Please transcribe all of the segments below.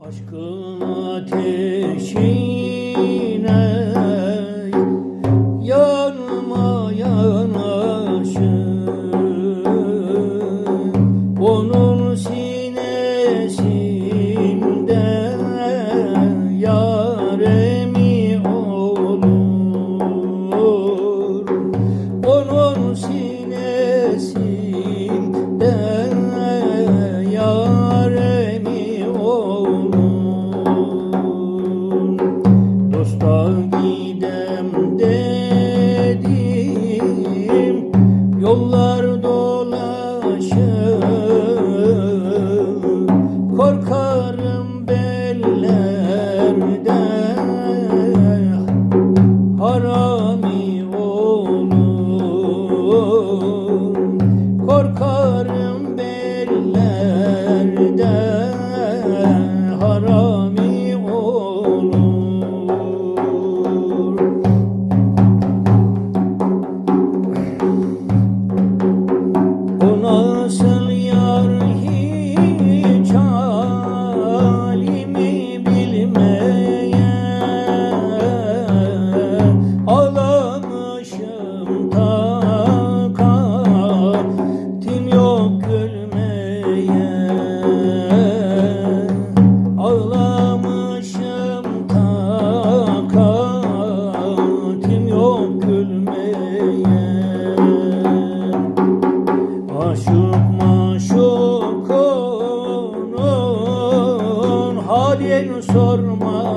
Aşkın ateşi halin sorma.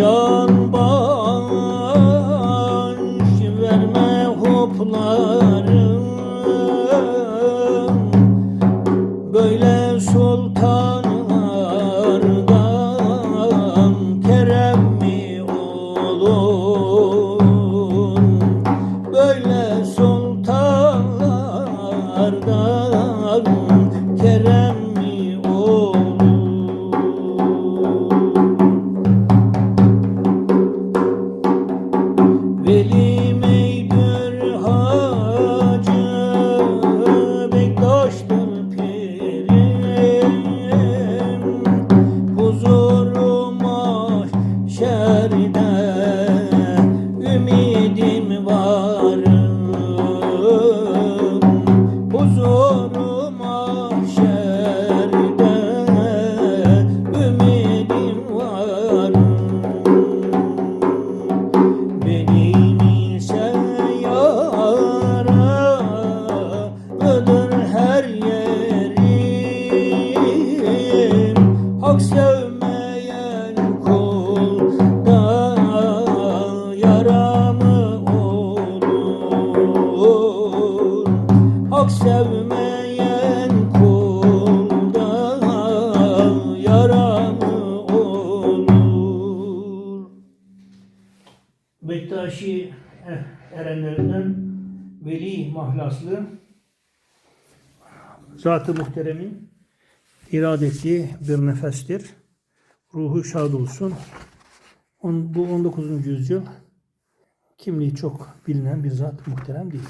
can baş verme hoplarım. Böyle sultanlardan kerem mi olur? Böyle veli mahlaslı Zat-ı Muhterem'in irad ettiği bir nefestir. Ruhu şad olsun. On, bu 19. yüzyıl kimliği çok bilinen bir zat muhterem değil.